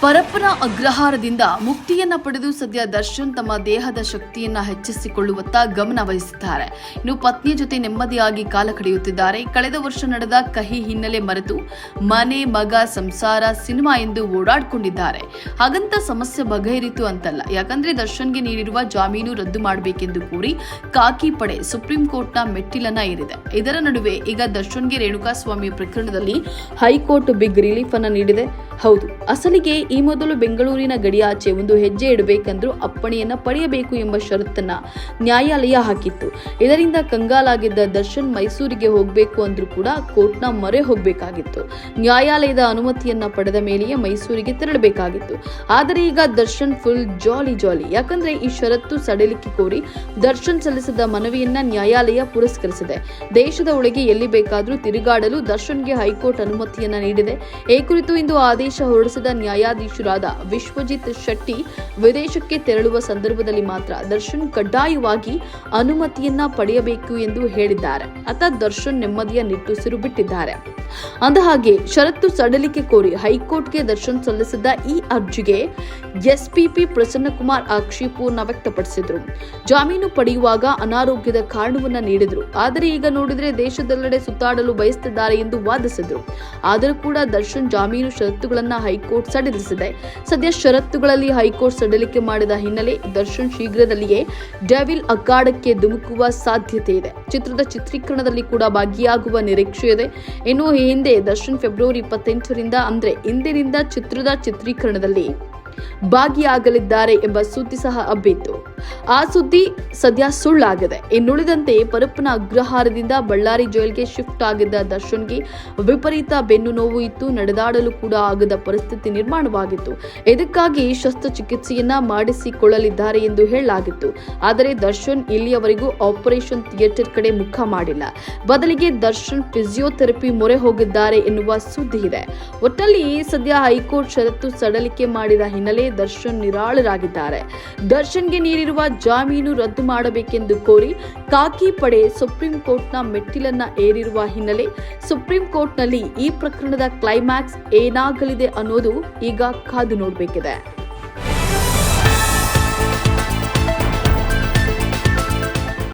ಪರಪ್ಪನ ಅಗ್ರಹಾರದಿಂದ ಮುಕ್ತಿಯನ್ನ ಪಡೆದು ಸದ್ಯ ದರ್ಶನ್ ತಮ್ಮ ದೇಹದ ಶಕ್ತಿಯನ್ನ ಹೆಚ್ಚಿಸಿಕೊಳ್ಳುವತ್ತ ಗಮನ ವಹಿಸಿದ್ದಾರೆ. ಇನ್ನು ಪತ್ನಿಯ ಜೊತೆ ನೆಮ್ಮದಿಯಾಗಿ ಕಾಲ ಕಳೆಯುತ್ತಿದ್ದಾರೆ. ಕಳೆದ ವರ್ಷ ನಡೆದ ಕಹಿ ಹಿನ್ನೆಲೆ ಮರೆತು ಮನೆ, ಮಗ, ಸಂಸಾರ, ಸಿನಿಮಾ ಎಂದು ಓಡಾಡಿಕೊಂಡಿದ್ದಾರೆ. ಹಾಗಂತ ಸಮಸ್ಯೆ ಬಗೆಹರಿತು ಅಂತಲ್ಲ. ಯಾಕಂದ್ರೆ ದರ್ಶನ್ಗೆ ನೀಡಿರುವ ಜಾಮೀನು ರದ್ದು ಮಾಡಬೇಕೆಂದು ಕೋರಿ ಕಾಕಿ ಪಡೆ ಸುಪ್ರೀಂ ಕೋರ್ಟ್ನ ಮೆಟ್ಟಿಲನ್ನ ಏರಿದೆ. ಇದರ ನಡುವೆ ಈಗ ದರ್ಶನ್ಗೆ ರೇಣುಕಾಸ್ವಾಮಿ ಪ್ರಕರಣದಲ್ಲಿ ಹೈಕೋರ್ಟ್ ಬಿಗ್ ರಿಲೀಫ್ ಅನ್ನ ನೀಡಿದೆ. ಹೌದು, ಅಸಲಿಗೆ ಈ ಮೊದಲು ಬೆಂಗಳೂರಿನ ಗಡಿಯಾಚೆ ಒಂದು ಹೆಜ್ಜೆ ಇಡಬೇಕೆಂದ್ರೂ ಅಪ್ಪಣೆಯನ್ನ ಪಡೆಯಬೇಕು ಎಂಬ ಷರತ್ತನ್ನ ನ್ಯಾಯಾಲಯ ಹಾಕಿತ್ತು. ಇದರಿಂದ ಕಂಗಾಲಾಗಿದ್ದ ದರ್ಶನ್ ಮೈಸೂರಿಗೆ ಹೋಗಬೇಕು ಅಂದ್ರೂ ಕೂಡ ಕೋರ್ಟ್ನ ಮೊರೆ ಹೋಗಬೇಕಾಗಿತ್ತು. ನ್ಯಾಯಾಲಯದ ಅನುಮತಿಯನ್ನ ಪಡೆದ ಮೇಲೆಯೇ ಮೈಸೂರಿಗೆ ತೆರಳಬೇಕಾಗಿತ್ತು. ಆದರೆ ಈಗ ದರ್ಶನ್ ಫುಲ್ ಜಾಲಿ ಜಾಲಿ. ಯಾಕಂದ್ರೆ ಈ ಷರತ್ತು ಸಡಿಲಿಕೆ ಕೋರಿ ದರ್ಶನ್ ಸಲ್ಲಿಸಿದ ಮನವಿಯನ್ನ ನ್ಯಾಯಾಲಯ ಪುರಸ್ಕರಿಸಿದೆ. ದೇಶದ ಒಳಗೆ ಎಲ್ಲಿ ಬೇಕಾದರೂ ತಿರುಗಾಡಲು ದರ್ಶನ್ಗೆ ಹೈಕೋರ್ಟ್ ಅನುಮತಿಯನ್ನ ನೀಡಿದೆ. ಈ ಕುರಿತು ಇಂದು ಆದೇಶ ಹೊರಡಿಸಿದ ನ್ಯಾಯಾಧೀಶರಾದ ವಿಶ್ವಜಿತ್ ಶೆಟ್ಟಿ ವಿದೇಶಕ್ಕೆ ತೆರಳುವ ಸಂದರ್ಭದಲ್ಲಿ ಮಾತ್ರ ದರ್ಶನ್ ಕಡ್ಡಾಯವಾಗಿ ಅನುಮತಿಯನ್ನ ಪಡೆಯಬೇಕು ಎಂದು ಹೇಳಿದ್ದಾರೆ. ಅತ ದರ್ಶನ್ ನೆಮ್ಮದಿಯ ನಿಟ್ಟುಸಿರು ಬಿಟ್ಟಿದ್ದಾರೆ. ಅಂದಹಾಗೆ, ಷರತ್ತು ಸಡಲಿಕೆ ಕೋರಿ ಹೈಕೋರ್ಟ್ಗೆ ದರ್ಶನ್ ಸಲ್ಲಿಸಿದ್ದ ಈ ಅರ್ಜಿಗೆ ಎಸ್ಪಿಪಿ ಪ್ರಸನ್ನಕುಮಾರ್ ಆಕ್ಷೇಪವನ್ನು ವ್ಯಕ್ತಪಡಿಸಿದ್ರು. ಜಾಮೀನು ಪಡೆಯುವಾಗ ಅನಾರೋಗ್ಯದ ಕಾರಣವನ್ನ ನೀಡಿದ್ರು. ಆದರೆ ಈಗ ನೋಡಿದ್ರೆ ದೇಶದೆಲ್ಲೆಡೆ ಸುತ್ತಾಡಲು ಬಯಸುತ್ತಿದ್ದಾರೆ ಎಂದು ವಾದಿಸಿದ್ರು. ಆದರೂ ಕೂಡ ದರ್ಶನ್ ಜಾಮೀನು ಷರತ್ತುಗಳನ್ನ ಹೈಕೋರ್ಟ್ ಸಡಿಲಿಸಿದೆ. ಸದ್ಯ ಷರತ್ತುಗಳಲ್ಲಿ ಹೈಕೋರ್ಟ್ ಸಡಿಲಿಕೆ ಮಾಡಿದ ಹಿನ್ನೆಲೆ ದರ್ಶನ್ ಶೀಘ್ರದಲ್ಲಿಯೇ ಡೆವಿಲ್ ಅಖಾಡಕ್ಕೆ ಧುಮುಕುವ ಸಾಧ್ಯತೆ ಇದೆ. ಚಿತ್ರದ ಚಿತ್ರೀಕರಣದಲ್ಲಿ ಕೂಡ ಭಾಗಿಯಾಗುವ ನಿರೀಕ್ಷೆ ಇದೆ. ಇನ್ನು ಈ ಹಿಂದೆ ದರ್ಶನ್ ಫೆಬ್ರವರಿ ಇಪ್ಪತ್ತೆಂಟರಿಂದ ಅಂದ್ರೆ ಇಂದಿನಿಂದ ಚಿತ್ರದ ಚಿತ್ರೀಕರಣದಲ್ಲಿ ಭಾಗಿಯಾಗಲಿದ್ದಾರೆ ಎಂಬ ಸುದ್ದಿ ಸಹ ಹಬ್ಬಿತ್ತು. ಆ ಸುದ್ದಿ ಸದ್ಯ ಸುಳ್ಳಾಗಿದೆ. ಇನ್ನುಳಿದಂತೆ ಪರಪ್ಪನ ಅಗ್ರಹಾರದಿಂದ ಬಳ್ಳಾರಿ ಜೈಲ್ಗೆ ಶಿಫ್ಟ್ ಆಗಿದ್ದ ದರ್ಶನ್ಗೆ ವಿಪರೀತ ಬೆನ್ನು ನೋವು ಇತ್ತು. ನಡೆದಾಡಲು ಕೂಡ ಆಗದ ಪರಿಸ್ಥಿತಿ ನಿರ್ಮಾಣವಾಗಿತ್ತು. ಇದಕ್ಕಾಗಿ ಶಸ್ತ್ರಚಿಕಿತ್ಸೆಯನ್ನ ಮಾಡಿಸಿಕೊಳ್ಳಲಿದ್ದಾರೆ ಎಂದು ಹೇಳಲಾಗಿತ್ತು. ಆದರೆ ದರ್ಶನ್ ಇಲ್ಲಿಯವರೆಗೂ ಆಪರೇಷನ್ ಥಿಯೇಟರ್ ಕಡೆ ಮುಖ ಮಾಡಿಲ್ಲ. ಬದಲಿಗೆ ದರ್ಶನ್ ಫಿಸಿಯೋಥೆರಪಿ ಮೊರೆ ಹೋಗಿದ್ದಾರೆ ಎನ್ನುವ ಸುದ್ದಿ ಇದೆ. ಒಟ್ಟಲ್ಲಿ ಸದ್ಯ ಹೈಕೋರ್ಟ್ ಷರತ್ತು ಸಡಲಿಕೆ ಮಾಡಿದ ಹಿನ್ನೆಲೆ ದರ್ಶನ್ ನಿರಾಳರಾಗಿದ್ದಾರೆ. ದರ್ಶನ್ಗೆ ನೀಡಿರುವ ಜಾಮೀನು ರದ್ದು ಮಾಡಬೇಕೆಂದು ಕೋರಿ ಕಾಕಿ ಪಡೆ ಸುಪ್ರೀಂ ಕೋರ್ಟ್ನ ಮೆಟ್ಟಿಲನ್ನ ಏರಿರುವ ಹಿನ್ನೆಲೆ ಸುಪ್ರೀಂ ಕೋರ್ಟ್ನಲ್ಲಿ ಈ ಪ್ರಕರಣದ ಕ್ಲೈಮ್ಯಾಕ್ಸ್ ಏನಾಗಲಿದೆ ಅನ್ನೋದು ಈಗ ಕಾದು ನೋಡಬೇಕಿದೆ.